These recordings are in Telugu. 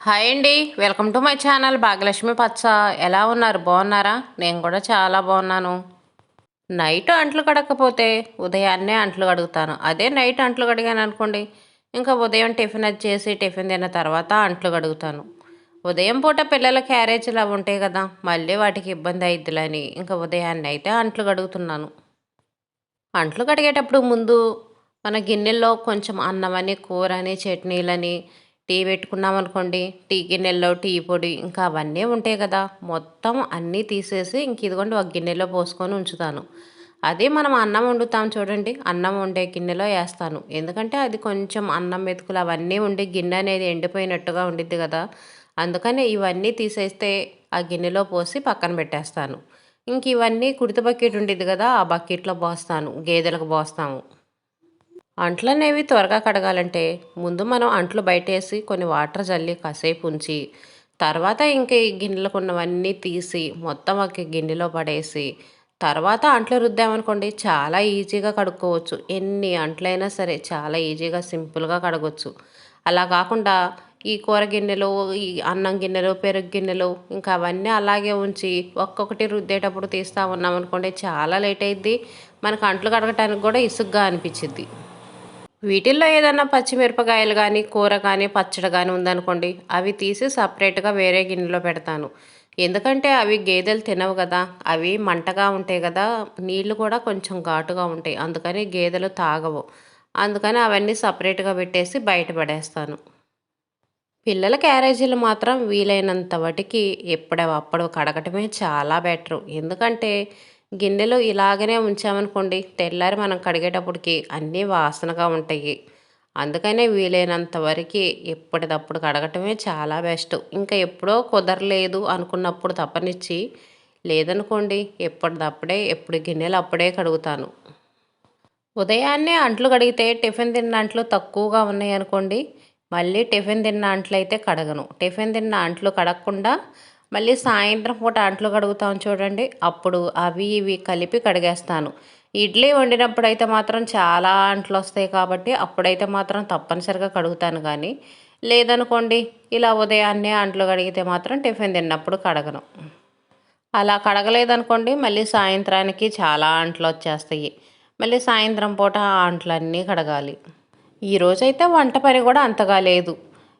హాయ్ అండి. Welcome to my channel Bhagyalakshmi Pachcha. ఎలా ఉన్నారు? బాగున్నారా? నేను కూడా చాలా బాగున్నాను. నైట్ అంట్లు కడకపోతే ఉదయాన్నే అంట్లు కడుగుతాను. అదే నైట్ అంట్లు కడిగాను అనుకోండి ఇంకా ఉదయం టిఫిన్ అది చేసి టిఫిన్ తిన్న తర్వాత అంట్లు కడుగుతాను. ఉదయం పూట పిల్లల క్యారేజీలు అవి ఉంటాయి కదా మళ్ళీ వాటికి ఇబ్బంది అయిద్దులని ఇంకా ఉదయాన్నే అయితే అంట్లు కడుగుతున్నాను. అంట్లు కడిగేటప్పుడు ముందు మన గిన్నెల్లో కొంచెం అన్నమని కూరని చట్నీలని టీ పెట్టుకున్నాం అనుకోండి టీ గిన్నెల్లో టీ పొడి ఇంకా అవన్నీ ఉంటాయి కదా. మొత్తం అన్నీ తీసేసి ఇంక ఇదిగోండి ఒక గిన్నెలో పోసుకొని ఉంచుతాను. అదే మనం అన్నం వండుతాం చూడండి అన్నం వండే గిన్నెలో వేస్తాను. ఎందుకంటే అది కొంచెం అన్నం మెతుకులు అవన్నీ ఉండి గిన్నె అనేది ఎండిపోయినట్టుగా ఉండిద్ది కదా. అందుకని ఇవన్నీ తీసేస్తే ఆ గిన్నెలో పోసి పక్కన పెట్టేస్తాను. ఇంక ఇవన్నీ కుడిత బకెట్ ఉండిద్ది కదా ఆ బకెట్లో పోస్తాను గేదెలకు పోస్తాము. అంట్లు అనేవి త్వరగా కడగాలంటే ముందు మనం అంట్లు బయటేసి కొన్ని వాటర్ చల్లి కాసేపు ఉంచి తర్వాత ఇంక ఈ గిన్నెలకు ఉన్నవన్నీ తీసి మొత్తం ఒక గిన్నెలో పడేసి తర్వాత అంట్లు రుద్దామనుకోండి చాలా ఈజీగా కడుక్కోవచ్చు. ఎన్ని అంట్లైనా సరే చాలా ఈజీగా సింపుల్గా కడగవచ్చు అలా కాకుండా ఈ కూర గిన్నెలు ఈ అన్నం గిన్నెలు పెరుగు గిన్నెలు ఇంకా అవన్నీ అలాగే ఉంచి ఒక్కొక్కటి రుద్దేటప్పుడు తీస్తూ ఉన్నామనుకోండి చాలా లేట్ అయింది మనకు అంట్లు కడగటానికి కూడా ఇసుగ్గా అనిపించింది వీటిల్లో ఏదన్నా పచ్చిమిరపకాయలు కానీ కూర కానీ పచ్చడి కానీ ఉందనుకోండి అవి తీసి సపరేట్గా వేరే గిన్నెలో పెడతాను. ఎందుకంటే అవి గేదెలు తినవు కదా అవి మంటగా ఉంటాయి కదా నీళ్ళు కూడా కొంచెం ఘాటుగా ఉంటాయి అందుకని గేదెలు తాగవు. అందుకని అవన్నీ సపరేట్గా పెట్టేసి బయట పడేస్తాను. పిల్లల క్యారేజీలు మాత్రం వీలైనంత వాటికి ఎప్పుడప్పుడు కడగటమే చాలా బెటరు. ఎందుకంటే గిన్నెలో ఇలాగనే ఉంచామనుకోండి తెల్లారి మనం కడిగేటప్పటికి అన్నీ వాసనగా ఉంటాయి. అందుకనే వీలైనంత వరకు ఎప్పటిదప్పుడు కడగటమే చాలా బెస్ట్. ఇంకా ఎప్పుడో కుదరలేదు అనుకున్నప్పుడు తప్పనిచ్చి లేదనుకోండి ఎప్పటిదప్పుడే ఎప్పుడు గిన్నెలు అప్పుడే కడుగుతాను. ఉదయాన్నే అంట్లు కడిగితే టిఫిన్ తిన్న అంట్లు తక్కువగా ఉన్నాయి అనుకోండి మళ్ళీ టిఫిన్ తిన్న అంట్లు అయితే కడగను. టిఫిన్ తిన్న అంట్లు కడగకుండా మళ్ళీ సాయంత్రం పూట అంట్లు కడుగుతాం చూడండి. అప్పుడు అవి ఇవి కలిపి కడిగేస్తాను. ఇడ్లీ వండినప్పుడు అయితే మాత్రం చాలా అంట్లు వస్తాయి కాబట్టి అప్పుడైతే మాత్రం తప్పనిసరిగా కడుగుతాను కానీ లేదనుకోండి ఇలా ఉదయాన్నే అంట్లు కడిగితే మాత్రం టిఫిన్ తిన్నప్పుడు కడగను. అలా కడగలేదనుకోండి మళ్ళీ సాయంత్రానికి చాలా అంట్లు వచ్చేస్తాయి. మళ్ళీ సాయంత్రం పూట ఆ అంట్లన్నీ కడగాలి. ఈరోజైతే వంట పని కూడా అంతగా లేదు.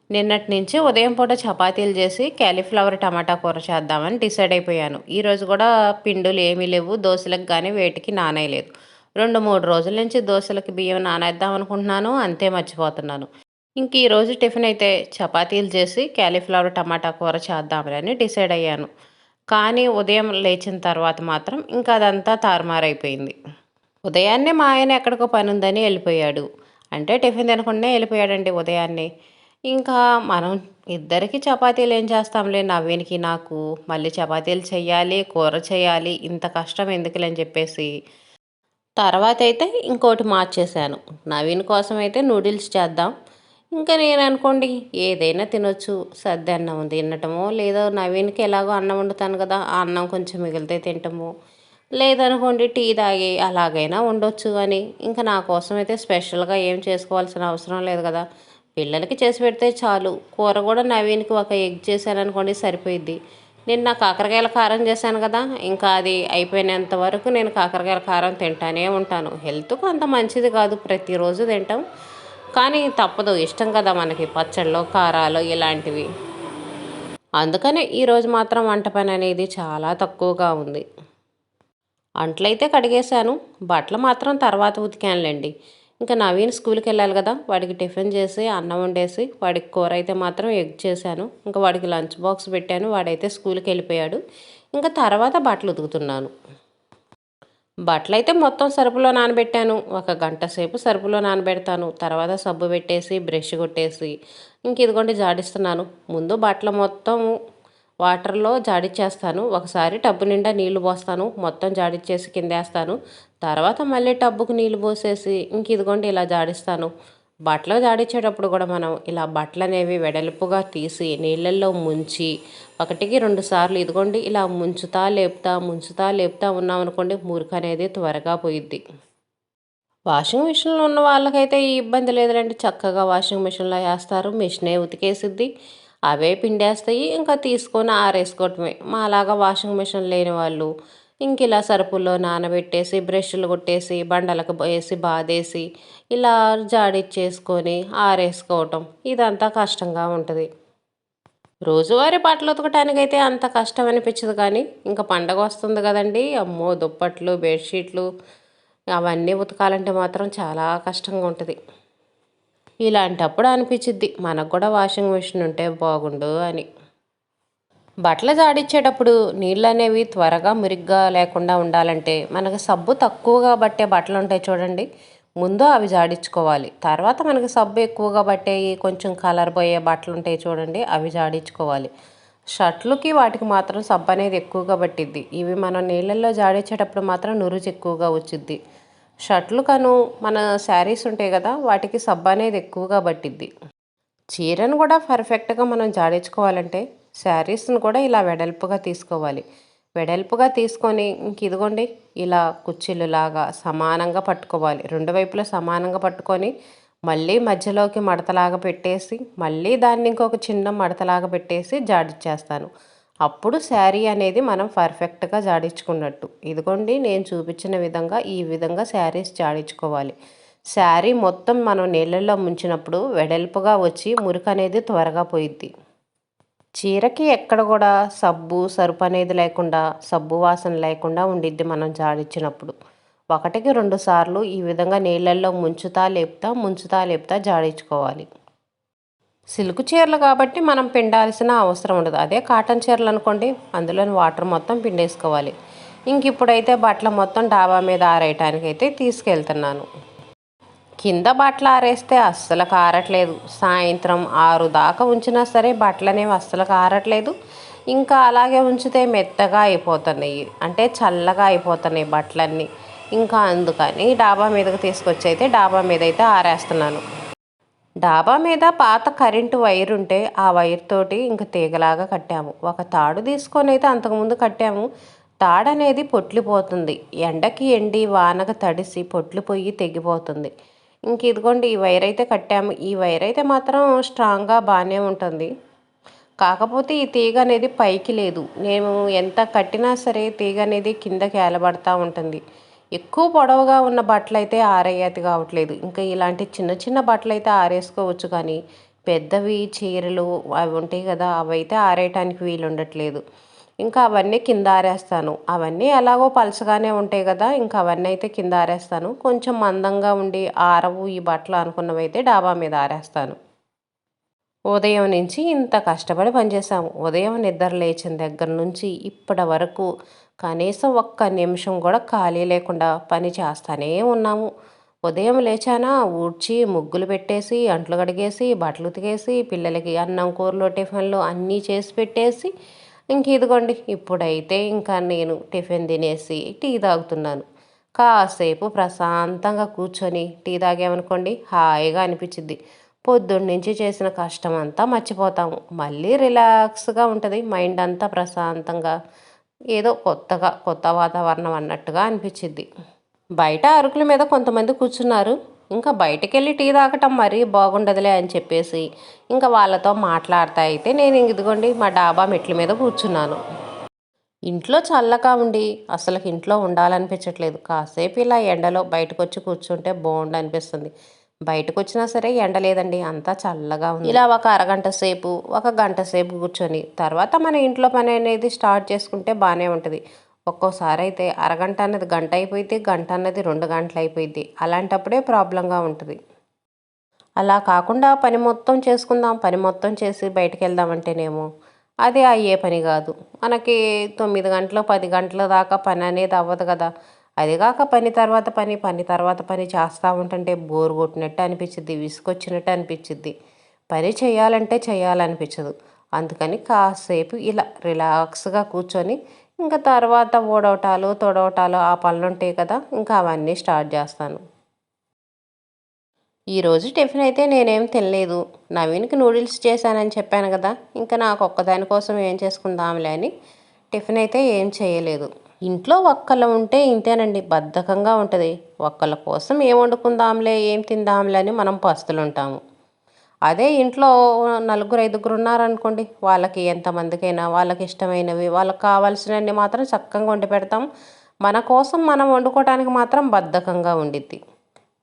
నిన్నటి నుంచి ఉదయం పూట చపాతీలు చేసి క్యాలీఫ్లవర్ టమాటా కూర చేద్దామని డిసైడ్ అయిపోయాను. ఈరోజు కూడా పిండులు ఏమీ లేవు దోశలకు కానీ వేటికి నానేయలేదు. రెండు మూడు రోజుల నుంచి దోశలకి బియ్యం నానేద్దాం అనుకుంటున్నాను అంతే మర్చిపోతున్నాను. ఇంక ఈరోజు టిఫిన్ అయితే చపాతీలు చేసి క్యాలీఫ్లవర్ టమాటా కూర చేద్దామని డిసైడ్ అయ్యాను. కానీ ఉదయం లేచిన తర్వాత మాత్రం ఇంకా అదంతా తారుమారైపోయింది. ఉదయాన్నే మా ఆయన ఎక్కడికో పని ఉందని వెళ్ళిపోయాడు. అంటే టిఫిన్ తినకుండా వెళ్ళిపోయాడండి ఉదయాన్నే. ఇంకా మనం ఇద్దరికి చపాతీలు ఏం చేస్తాంలే? నవీన్కి నాకు మళ్ళీ చపాతీలు చేయాలి కూర చేయాలి ఇంత కష్టం ఎందుకులే అని చెప్పేసి తర్వాత అయితే ఇంకోటి మార్చేశాను. నవీన్ కోసం అయితే నూడిల్స్ చేద్దాం. ఇంకా నేను అనుకోండి ఏదైనా తినొచ్చు. సర్ది అన్నం తినటమో లేదో నవీన్కి ఎలాగో అన్నం వండుతాను కదా ఆ అన్నం కొంచెం మిగిలితే తింటము. లేదనుకోండి టీ తాగి అలాగైనా ఉండొచ్చు అని. ఇంకా నా కోసం అయితే స్పెషల్గా ఏం చేసుకోవాల్సిన అవసరం లేదు కదా. పిల్లలకి చేసి పెడితే చాలు. కూర కూడా నవీన్కి ఒక ఎగ్ చేశాను అనుకోండి సరిపోయిద్ది. నేను నా కాకరకాయల కారం చేశాను కదా ఇంకా అది అయిపోయినంత వరకు నేను కాకరకాయల కారం తింటానే ఉంటాను. హెల్త్కు అంత మంచిది కాదు ప్రతిరోజు తింటాం. కానీ తప్పదు ఇష్టం కదా మనకి పచ్చళ్ళు కారాలు ఇలాంటివి. అందుకనే ఈరోజు మాత్రం వంట పని అనేది చాలా తక్కువగా ఉంది. అంట్లయితే కడిగేశాను బట్టలు మాత్రం తర్వాత ఉతికానులేండి. ఇంకా నవీన్ స్కూల్కి వెళ్ళాలి కదా వాడికి టిఫిన్ చేసి అన్నం వండేసి వాడికి కూర అయితే మాత్రం ఎగ్ చేశాను. ఇంకా వాడికి లంచ్ బాక్స్ పెట్టాను వాడైతే స్కూల్కి వెళ్ళిపోయాడు. ఇంకా తర్వాత బట్టలు ఉతుకుతున్నాను. బట్టలు అయితే మొత్తం సరుపులో నానబెట్టాను. ఒక గంట సేపు సరుపులో నానబెడతాను. తర్వాత సబ్బు పెట్టేసి బ్రష్ కొట్టేసి ఇంక ఇదిగోండి జాడిస్తున్నాను. ముందు బట్టలు మొత్తం వాటర్లో జాడిచ్చేస్తాను. ఒకసారి టబ్బు నిండా నీళ్ళు పోస్తాను. మొత్తం జాడిచ్చేసి కిందేస్తాను. తర్వాత మళ్ళీ టబ్బుకు నీళ్ళు పోసేసి ఇంక ఇదిగోండి ఇలా జాడిస్తాను. బట్టలు జాడించేటప్పుడు కూడా మనం ఇలా బట్టలు అనేవి వెడల్పుగా తీసి నీళ్ళల్లో ముంచి ఒకటికి రెండు సార్లు ఇదిగోండి ఇలా ముంచుతా లేపుతా ముంచుతా లేపుతా ఉన్నాం అనుకోండి మురికి అనేది త్వరగా పోయిద్ది. వాషింగ్ మిషన్లో ఉన్న వాళ్ళకైతే ఈ ఇబ్బంది లేదులేండి. చక్కగా వాషింగ్ మిషన్లో వేస్తారు. మిషనే ఉతికేసిద్ది. అవే పిండేస్తాయి ఇంకా తీసుకొని ఆరేసుకోవటమే. మా అలాగా వాషింగ్ మిషన్ లేని వాళ్ళు ఇంక ఇలా సరుపుల్లో నానబెట్టేసి బ్రష్లు కొట్టేసి బండలకు వేసి బాధేసి ఇలా జాడిచ్చేసుకొని ఆరేసుకోవటం. ఇదంతా కష్టంగా ఉంటుంది. రోజువారీ బట్టలు ఉతకటానికైతే అంత కష్టం అనిపించదు కానీ ఇంకా పండగ వస్తుంది కదండి. అమ్మో దుప్పట్లు బెడ్షీట్లు అవన్నీ ఉతకాలంటే మాత్రం చాలా కష్టంగా ఉంటుంది. ఇలాంటప్పుడు అనిపించిద్ది. మనకు కూడా వాషింగ్ మిషన్ ఉంటే బాగుండు అని. బట్టలు జాడించేటప్పుడు నీళ్ళు అనేవి త్వరగా మురిగ్గా లేకుండా ఉండాలంటే మనకు సబ్బు తక్కువగా పట్టే బట్టలు ఉంటాయి చూడండి. ముందు అవి జాడించుకోవాలి తర్వాత మనకి సబ్బు ఎక్కువగా పట్టేవి కొంచెం కలర్ పోయే బట్టలు ఉంటాయి చూడండి అవి జాడించుకోవాలి షర్ట్లకి వాటికి మాత్రం సబ్బు అనేది ఎక్కువగా పట్టిద్ది. ఇవి మనం నీళ్ళల్లో జాడించేటప్పుడు మాత్రం నురుజు ఎక్కువగా వచ్చిద్ది. షర్ట్లు కను మన శారీస్ ఉంటాయి కదా వాటికి సబ్ అనేది ఎక్కువగా పట్టిద్ది. చీరను కూడా పర్ఫెక్ట్గా మనం జాడించుకోవాలంటే శారీస్ని కూడా ఇలా వెడల్పుగా తీసుకోవాలి. వెడల్పుగా తీసుకొని ఇంక ఇదిగోండి ఇలా కుచ్చిళ్ళులాగా సమానంగా పట్టుకోవాలి. రెండు వైపులా సమానంగా పట్టుకొని మళ్ళీ మధ్యలోకి మడతలాగా పెట్టేసి మళ్ళీ దాన్ని ఇంకొక చిన్న మడతలాగా పెట్టేసి జాడిచ్చేస్తాను. అప్పుడు శారీ అనేది మనం పర్ఫెక్ట్గా జాడించుకున్నట్టు. ఇదిగోండి నేను చూపించిన విధంగా ఈ విధంగా శారీస్ జాడించుకోవాలి. శారీ మొత్తం మనం నీళ్ళల్లో ముంచినప్పుడు వెడల్పుగా వచ్చి మురికి అనేది త్వరగా పోయిద్ది. చీరకి ఎక్కడ కూడా సబ్బు సరుపు అనేది లేకుండా సబ్బు వాసన లేకుండా ఉండిద్ది మనం జాడించినప్పుడు. ఒకటికి రెండు సార్లు ఈ విధంగా నీళ్ళల్లో ముంచుతా లేపుతా ముంచుతా లేపుతా జాడించుకోవాలి. సిల్క్ చీరలు కాబట్టి మనం పిండాల్సిన అవసరం ఉండదు. అదే కాటన్ చీరలు అనుకోండి అందులోని వాటర్ మొత్తం పిండేసుకోవాలి. ఇంక ఇప్పుడైతే బట్టలు మొత్తం డాబా మీద ఆరేయటానికి అయితే తీసుకెళ్తున్నాను. కింద బట్టలు ఆరేస్తే అస్సలు కారట్లేదు. సాయంత్రం ఆరు దాకా ఉంచినా సరే బట్టలు అనేవి అస్సలు కారట్లేదు. ఇంకా అలాగే ఉంచితే మెత్తగా అయిపోతున్నాయి. అంటే చల్లగా అయిపోతున్నాయి బట్టలన్నీ. ఇంకా అందుకని డాబా మీదకి తీసుకొచ్చి అయితే డాబా మీద అయితే ఆరేస్తున్నాను. డాబా మీద పాత కరెంటు వైర్ ఉంటే ఆ వైర్ తోటి ఇంక తీగలాగా కట్టాము. ఒక తాడు తీసుకొని అయితే అంతకుముందు కట్టాము. తాడు అనేది పొట్లిపోతుంది. ఎండకి ఎండి వానకు తడిసి పొట్లిపోయి తెగిపోతుంది. ఇంక ఇదిగోండి ఈ వైర్ అయితే కట్టాము. ఈ వైర్ అయితే మాత్రం స్ట్రాంగ్గా బాగానే ఉంటుంది. కాకపోతే ఈ తీగ అనేది పైకి లేదు. నేను ఎంత కట్టినా సరే తీగ అనేది కిందకి ఏలబడతా ఉంటుంది. ఎక్కువ పొడవుగా ఉన్న బట్టలు అయితే కావట్లేదు. ఇంకా ఇలాంటి చిన్న చిన్న బట్టలు అయితే ఆరేసుకోవచ్చు కానీ పెద్దవి చీరలు అవి ఉంటాయి కదా అవి అయితే ఆరేయటానికి వీలు ఉండట్లేదు ఇంకా అవన్నీ కింద ఆరేస్తాను. అవన్నీ ఎలాగో పలసగానే ఉంటాయి కదా ఇంకా అవన్నీ అయితే కింద ఆరేస్తాను. కొంచెం మందంగా ఉండి ఆరవు ఈ బట్టలు అనుకున్నవి అయితే డాబా మీద ఆరేస్తాను. ఉదయం నుంచి ఇంత కష్టపడి పనిచేసాము ఉదయం నిద్ర లేచిన దగ్గర నుంచి ఇప్పటి వరకు కనీసం ఒక్క నిమిషం కూడా ఖాళీ లేకుండా పని చేస్తానే ఉన్నాము. ఉదయం లేచానా? ఊడ్చి ముగ్గులు పెట్టేసి అంట్లు కడిగేసి బట్టలు ఉతికేసి పిల్లలకి అన్నం కూరలు టిఫిన్లు అన్నీ చేసి పెట్టేసి ఇంక ఇదిగోండి ఇప్పుడైతే ఇంకా నేను టిఫిన్ తినేసి టీ తాగుతున్నాను. కాసేపు ప్రశాంతంగా కూర్చొని టీ తాగామనుకోండి హాయిగా అనిపించింది పొద్దున్నుంచి చేసిన కష్టం అంతా మర్చిపోతాము. మళ్ళీ రిలాక్స్గా ఉంటుంది. మైండ్ అంతా ప్రశాంతంగా ఏదో కొత్తగా కొత్త వాతావరణం అన్నట్టుగా అనిపించింది బయట అరుకుల మీద కొంతమంది కూర్చున్నారు. ఇంకా బయటకు వెళ్ళి టీ తాగటం మరీ బాగుండదులే అని చెప్పేసి ఇంకా వాళ్ళతో మాట్లాడతా అయితే నేను ఇదిగోండి మా డాబా మెట్ల మీద కూర్చున్నాను. ఇంట్లో చల్లగా ఉండి అసలు ఇంట్లో ఉండాలనిపించట్లేదు. కాసేపు ఇలా ఎండలో బయటకు వచ్చి కూర్చుంటే బాగుండు అనిపిస్తుంది బయటకు వచ్చినా సరే ఎండ లేదండి అంతా చల్లగా ఉంది. ఇలా ఒక అరగంట సేపు ఒక గంట సేపు కూర్చొని తర్వాత మన ఇంట్లో పని అనేది స్టార్ట్ చేసుకుంటే బాగానే ఉంటుంది. ఒక్కోసారి అయితే అరగంట అన్నది గంట అయిపోయింది గంట అన్నది రెండు గంటలు అయిపోయింది అలాంటప్పుడే ప్రాబ్లంగా ఉంటుంది. అలా కాకుండా పని మొత్తం చేసుకుందాం పని మొత్తం చేసి బయటకు వెళ్దామంటేనేమో అది అయ్యే పని కాదు. మనకి తొమ్మిది గంటలు పది గంటల దాకా పని అనేది అవ్వదు కదా. అదిగాక పని తర్వాత పని పని తర్వాత పని చేస్తూ ఉంటుంటే బోర్ కొట్టినట్టు అనిపించింది విసుకొచ్చినట్టు అనిపించింది పని చేయాలంటే చేయాలనిపించదు. అందుకని కాసేపు ఇలా రిలాక్స్గా కూర్చొని ఇంకా తర్వాత ఓడవటాలు తొడవటాలు ఆ పనులు ఉంటాయి కదా ఇంకా అవన్నీ స్టార్ట్ చేస్తాను. ఈరోజు టిఫిన్ అయితే నేనేం తినలేదు. నవీన్కి నూడిల్స్ చేశానని చెప్పాను కదా ఇంకా నాకు ఒక్కదాని కోసం ఏం చేసుకుందాంలే అని టిఫిన్ అయితే ఏం చేయలేదు. ఇంట్లో ఒక్కళ్ళు ఉంటే ఇంతేనండి బద్ధకంగా ఉంటుంది. ఒక్కళ్ళ కోసం ఏం వండుకుందాంలే ఏం తిందాంలే అని మనం పస్తులుంటాము. అదే ఇంట్లో నలుగురు ఐదుగురు ఉన్నారనుకోండి వాళ్ళకి ఎంతమందికైనా వాళ్ళకి ఇష్టమైనవి వాళ్ళకి కావాల్సినవన్నీ మాత్రం చక్కగా వండి పెడతాం. మన కోసం మనం వండుకోవడానికి మాత్రం బద్ధకంగా ఉండిద్ది.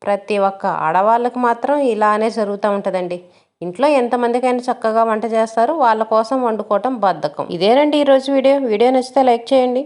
ప్రతి ఒక్క ఆడవాళ్ళకి మాత్రం ఇలానే జరుగుతూ ఉంటుందండి. ఇంట్లో ఎంతమందికైనా చక్కగా వంట చేస్తారు వాళ్ళ కోసం వండుకోవటం బద్ధకం. ఇదేనండి ఈరోజు వీడియో. వీడియో నచ్చితే లైక్ చేయండి.